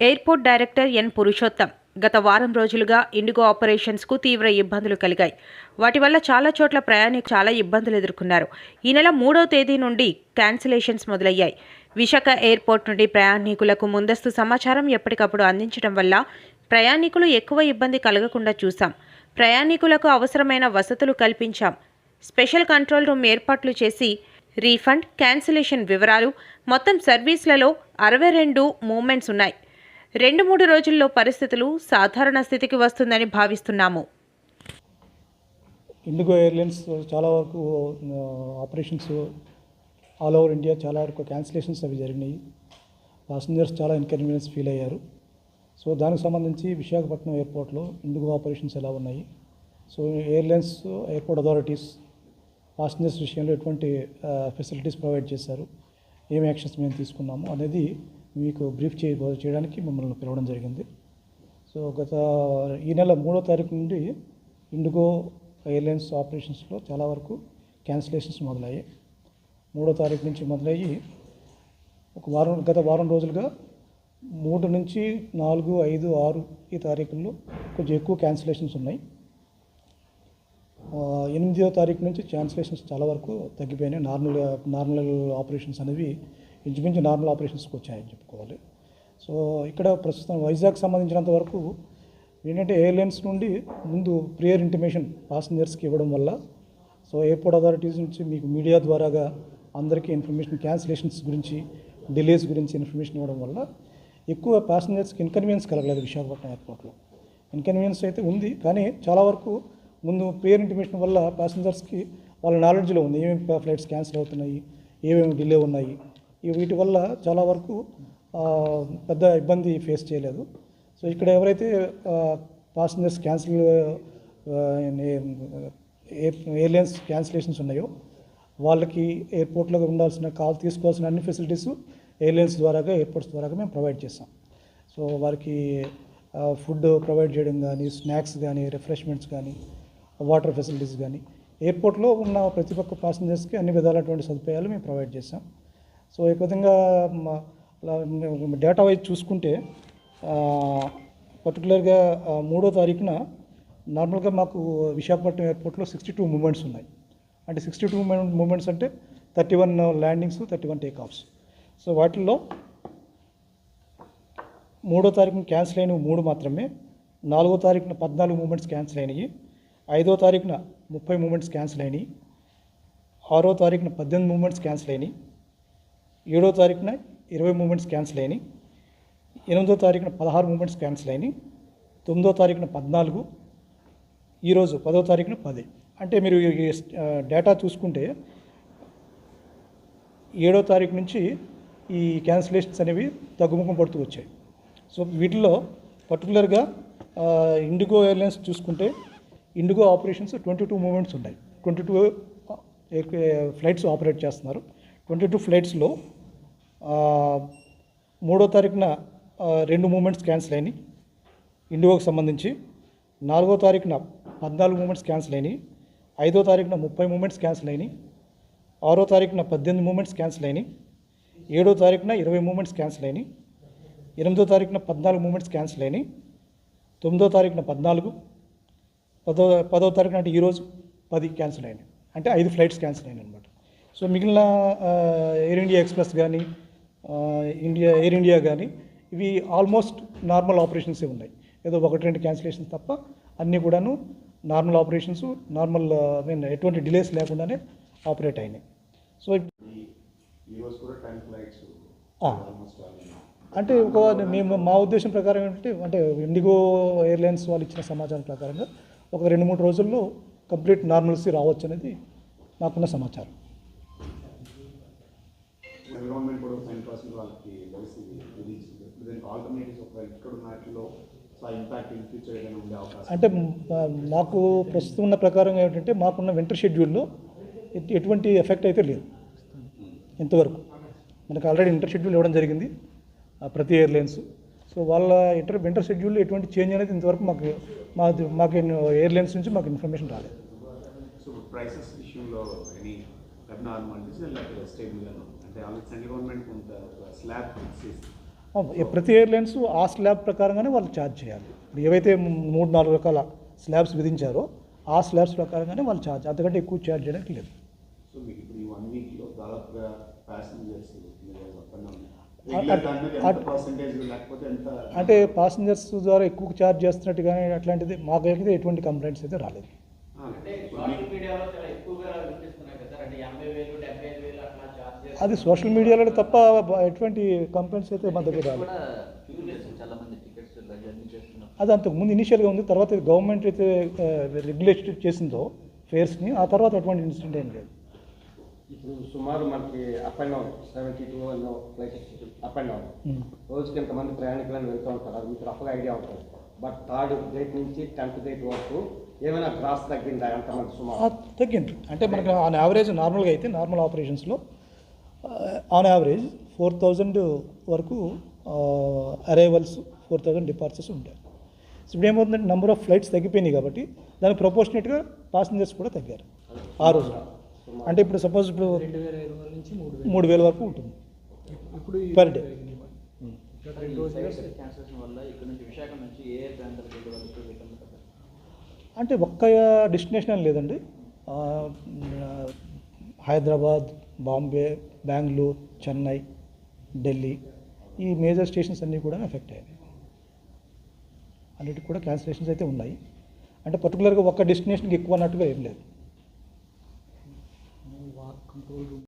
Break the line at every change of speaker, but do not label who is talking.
Airport director N Purushottam. గత వారం రోజులుగా ఇండిగో ఆపరేషన్స్కు తీవ్ర ఇబ్బందులు కలిగాయి. వాటి వల్ల చాలా చోట్ల ప్రయాణికులు చాలా ఇబ్బందులు ఎదుర్కొన్నారు. ఈ నెల మూడవ తేదీ నుండి క్యాన్సిలేషన్స్ మొదలయ్యాయి. విశాఖ ఎయిర్పోర్ట్ నుండి ప్రయాణికులకు ముందస్తు సమాచారం ఎప్పటికప్పుడు అందించడం వల్ల ప్రయాణికులు ఎక్కువ ఇబ్బంది కలగకుండా చూశాం. ప్రయాణికులకు అవసరమైన వసతులు కల్పించాం. స్పెషల్ కంట్రోల్ రూమ్ ఏర్పాట్లు చేసి రీఫండ్ క్యాన్సిలేషన్ వివరాలు మొత్తం సర్వీస్లలో అరవై రెండు మూమెంట్స్ ఉన్నాయి. రెండు మూడు రోజుల్లో పరిస్థితులు సాధారణ స్థితికి వస్తుందని భావిస్తున్నాము.
ఇండిగో ఎయిర్లైన్స్ చాలా వరకు ఆపరేషన్స్ ఆల్ ఓవర్ ఇండియా చాలా వరకు క్యాన్సిలేషన్స్ అవి జరిగినాయి. పాసింజర్స్ చాలా ఇన్కన్వీనియన్స్ ఫీల్ అయ్యారు. సో దానికి సంబంధించి విశాఖపట్నం ఎయిర్పోర్ట్లో ఇండిగో ఆపరేషన్స్ ఎలా ఉన్నాయి? So airlines airport authorities passengers విషయంలో ఎటువంటి ఫెసిలిటీస్ ప్రొవైడ్ చేశారు? ఏం యాక్షన్స్ మేము తీసుకున్నాము? అనేది మీకు బ్రీఫ్ చేయ చేయడానికి మిమ్మల్ని పిలవడం జరిగింది. సో గత ఈ నెల మూడో తారీఖు నుండి ఇండిగో ఎయిర్లైన్స్ ఆపరేషన్స్లో చాలా వరకు క్యాన్సిలేషన్స్ మొదలయ్యాయి. మూడో తారీఖు నుంచి మొదలయ్యి ఒక వారం గత వారం రోజులుగా మూడు నుంచి నాలుగు ఐదు ఆరు ఈ తారీఖుల్లో కొంచెం ఎక్కువ క్యాన్సిలేషన్స్ ఉన్నాయి. ఎనిమిదో తారీఖు నుంచి క్యాన్సిలేషన్స్ చాలా వరకు తగ్గిపోయినాయి. నార్మల్ నార్మల్ ఆపరేషన్స్ అనేవి ఇంచుమించు నార్మల్ ఆపరేషన్స్కి వచ్చాయని చెప్పుకోవాలి. సో ఇక్కడ ప్రస్తుతం వైజాగ్ సంబంధించినంత వరకు ఏంటంటే ఎయిర్లైన్స్ నుండి ముందు ప్రియర్ ఇంటిమేషన్ పాసింజర్స్కి ఇవ్వడం వల్ల సో ఎయిర్పోర్ట్ అథారిటీస్ నుంచి మీకు మీడియా ద్వారాగా అందరికీ ఇన్ఫర్మేషన్ క్యాన్సిలేషన్స్ గురించి డిలేస్ గురించి ఇన్ఫర్మేషన్ ఇవ్వడం వల్ల ఎక్కువ ప్యాసింజర్స్కి ఇన్కన్వీనియన్స్ కలగలేదు విశాఖపట్నం ఎయిర్పోర్ట్లో. ఇన్కన్వీనియన్స్ అయితే ఉంది కానీ చాలా వరకు ముందు ప్రియర్ ఇంటిమేషన్ వల్ల ప్యాసింజర్స్కి వాళ్ళ నాలెడ్జ్లో ఉంది. ఏమేమి ఫ్లైట్స్ క్యాన్సిల్ అవుతున్నాయి ఏమేమి డిలే ఉన్నాయి వీటి వల్ల చాలా వరకు పెద్ద ఇబ్బంది ఫేస్ చేయలేదు. సో ఇక్కడ ఎవరైతే పాసింజర్స్ క్యాన్సిల్ ఎయిర్లైన్స్ క్యాన్సిలేషన్స్ ఉన్నాయో వాళ్ళకి ఎయిర్పోర్ట్లో ఉండాల్సిన కాల్ తీసుకోవాల్సిన అన్ని ఫెసిలిటీస్ ఎయిర్లైన్స్ ద్వారాగా ఎయిర్పోర్ట్స్ ద్వారాగా మేము ప్రొవైడ్ చేస్తాం సో వారికి ఫుడ్ ప్రొవైడ్ చేయడం కానీ స్నాక్స్ కానీ రిఫ్రెష్మెంట్స్ కానీ వాటర్ ఫెసిలిటీస్ కానీ ఎయిర్పోర్ట్లో ఉన్న ప్రతి ఒక్క పాసింజర్స్కి అన్ని విధాలైనటువంటి సదుపాయాలు మేము ప్రొవైడ్ చేస్తాం సో ఈ విధంగా డేటా వైజ్ చూసుకుంటే పర్టికులర్గా మూడో తారీఖున నార్మల్గా మాకు విశాఖపట్నం ఎయిర్పోర్ట్లో సిక్స్టీ టూ మూమెంట్స్ ఉన్నాయి. అంటే సిక్స్టీ టూ మూమెంట్స్ అంటే thirty one landings thirty one takeoffs so వాటిల్లో మూడో తారీఖున క్యాన్సిల్ అయినవి మూడు మాత్రమే నాలుగో తారీఖున పద్నాలుగు మూమెంట్స్ క్యాన్సిల్ అయినాయి ఐదో తారీఖున ముప్పై మూమెంట్స్ క్యాన్సిల్ అయినాయి ఆరో తారీఖున పద్దెనిమిది మూమెంట్స్ క్యాన్సిల్ అయినాయి ఏడో తారీఖున ఇరవై మూమెంట్స్ క్యాన్సిల్ అయినాయి. ఎనిమిదో తారీఖున పదహారు మూమెంట్స్ క్యాన్సిల్ అయినాయి. తొమ్మిదో తారీఖున పద్నాలుగు ఈరోజు పదో తారీఖున పది. అంటే మీరు ఈ డేటా చూసుకుంటే ఏడో తారీఖు నుంచి ఈ క్యాన్సిలేషన్స్ అనేవి తగ్గుముఖం పడుతూ వచ్చాయి. సో వీటిలో పర్టికులర్గా ఇండిగో ఎయిర్లైన్స్ చూసుకుంటే IndiGo operations twenty two moments ఉన్నాయి. ట్వంటీ టూ ఫ్లైట్స్ ఆపరేట్ చేస్తున్నారు. ట్వంటీ టూ ఫ్లైట్స్లో మూడో తారీఖున రెండు మూమెంట్స్ క్యాన్సిల్ అయినాయి. ఇండిగోకి సంబంధించి నాలుగో తారీఖున పద్నాలుగు మూమెంట్స్ క్యాన్సిల్ అయినాయి. ఐదో తారీఖున ముప్పై మూమెంట్స్ క్యాన్సిల్ అయినాయి. ఆరో తారీఖున పద్దెనిమిది మూమెంట్స్ క్యాన్సిల్ అయినాయి. ఏడో తారీఖున ఇరవై మూమెంట్స్ క్యాన్సిల్ అయినాయి. ఎనిమిదో తారీఖున పద్నాలుగు మూమెంట్స్ క్యాన్సిల్ అయినాయి. తొమ్మిదో తారీఖున పద్నాలుగు పదో పదో తారీఖున అంటే ఈరోజు పది క్యాన్సిల్ అయినాయి. అంటే ఐదు ఫ్లైట్స్ క్యాన్సిల్ అయినాయి అనమాట సో మిగిలిన ఎయిర్ ఇండియా ఎక్స్ప్రెస్ కానీ ఇండియా ఎయిర్ ఇండియా కానీ ఇవి ఆల్మోస్ట్ నార్మల్ ఆపరేషన్సే ఉన్నాయి. ఏదో ఒకటి రెండు క్యాన్సిలేషన్స్ తప్ప అన్నీ కూడాను normal operations normal I mean ఎటువంటి డిలేస్ లేకుండానే ఆపరేట్ అయినాయి. సో అంటే ఒక మేము మా ఉద్దేశం ప్రకారం ఏంటంటే అంటే ఇండిగో ఎయిర్లైన్స్ వాళ్ళు ఇచ్చిన సమాచారం ప్రకారంగా ఒక రెండు మూడు రోజుల్లో కంప్లీట్ నార్మల్సీ రావచ్చు అనేది నాకున్న సమాచారం.
ఎన్విరాన్మెంట్ కూడా టెన్ పర్సెంట్ వాళ్ళకి విధించింది. దీనికి ఆల్టర్నేటివ్స్ ఒక ఇక్కడ ఉన్న వాటిలో సో ఇంపాక్ట్ ఇన్ ఫ్యూచర్ ఏదైనా ఉండే అవకాశం
అంటే మాకు ప్రస్తుతం ఉన్న ప్రకారం ఏంటంటే మాకున్న వింటర్ షెడ్యూల్లో ఎట్- ఎటువంటి ఎఫెక్ట్ అయితే లేదు. ఇంతవరకు. మనకు ఆల్రెడీ ఇంటర్ షెడ్యూల్ ఇవ్వడం జరిగింది ప్రతి ఎయిర్లైన్స్ సో వాళ్ళ ఇంటర్ వింటర్ షెడ్యూల్లో ఎటువంటి చేంజ్ అనేది ఇంతవరకు మాకు మా మాకు ఎయిర్లైన్స్ నుంచి మాకు ఇన్ఫర్మేషన్ రాలేదు. ప్రతి ఎయిర్లైన్స్ ఆ స్లాబ్ ప్రకారంగానే వాళ్ళు ఛార్జ్ చేయాలి. ఇప్పుడు ఏవైతే మూడు నాలుగు రకాల స్లాబ్స్ విధించారో ఆ స్లాబ్స్ ప్రకారంగానే వాళ్ళు ఛార్జ్ అంతకంటే ఎక్కువ ఛార్జ్ చేయడానికి లేదు. అట్- పాసింజర్స్ ద్వారా ఎక్కువ ఛార్జ్ చేస్తున్నట్టు కానీ అట్లాంటిది మాకైతే ఎటువంటి కంప్లైంట్స్ అయితే రాలేదు. అది సోషల్ మీడియాలో తప్ప ఎటువంటి కంప్లైంట్స్ అయితే మా దగ్గర
చేస్తున్నారు.
అది అంతకు ముందు ఇనిషియల్గా ఉంది తర్వాత గవర్నమెంట్ అయితే రెగ్యులేట్ చేసిందో ఫేర్స్ని ఆ తర్వాత అటువంటి ఇన్సిడెంట్ ఏం లేదు.
ఇప్పుడు సుమారు మనకి up and down seventy two places up and down. రోజుకి ఎంతమంది ప్రయాణికులను వెళ్తూ ఉంటారు అది మీకు రఫ్గా ఐడియా ఉంటుంది బట్ థర్డ్ డేట్ నుంచి టెన్త్ డేట్ వరకు ఏమైనా గ్రాస్ తగ్గిందా? ఎంతమంది
ఆ,
సుమారు?
తగ్గింది అంటే మనకి ఆన్ యావరేజ్ నార్మల్గా అయితే నార్మల్ ఆపరేషన్స్లో ఆన్ యావరేజ్ ఫోర్ థౌజండ్ వరకు అరైవల్స్ ఫోర్ థౌజండ్ డిపార్చర్స్ ఉంటాయి. సో ఇప్పుడు ఏమవుతుందంటే నెంబర్ ఆఫ్ ఫ్లైట్స్ తగ్గిపోయినాయి కాబట్టి దానికి ప్రపోర్షనేట్గా పాసింజర్స్ కూడా తగ్గారు ఆ రోజు అంటే ఇప్పుడు సపోజ్ ఇప్పుడు మూడు వేల. వరకు ఉంటుంది. పర్ డే అంటే ఒక్క డెస్టినేషన్ అని లేదండి హైదరాబాద్ బాంబే బెంగళూరు చెన్నై ఢిల్లీ ఈ మేజర్ స్టేషన్స్ అన్నీ కూడా ఎఫెక్ట్ అయ్యాయి. అన్నిటికి కూడా క్యాన్సిలేషన్స్ అయితే ఉన్నాయి. అంటే పర్టికులర్గా ఒక్క డెస్టినేషన్కి ఎక్కువ అన్నట్టుగా ఏం లేదు.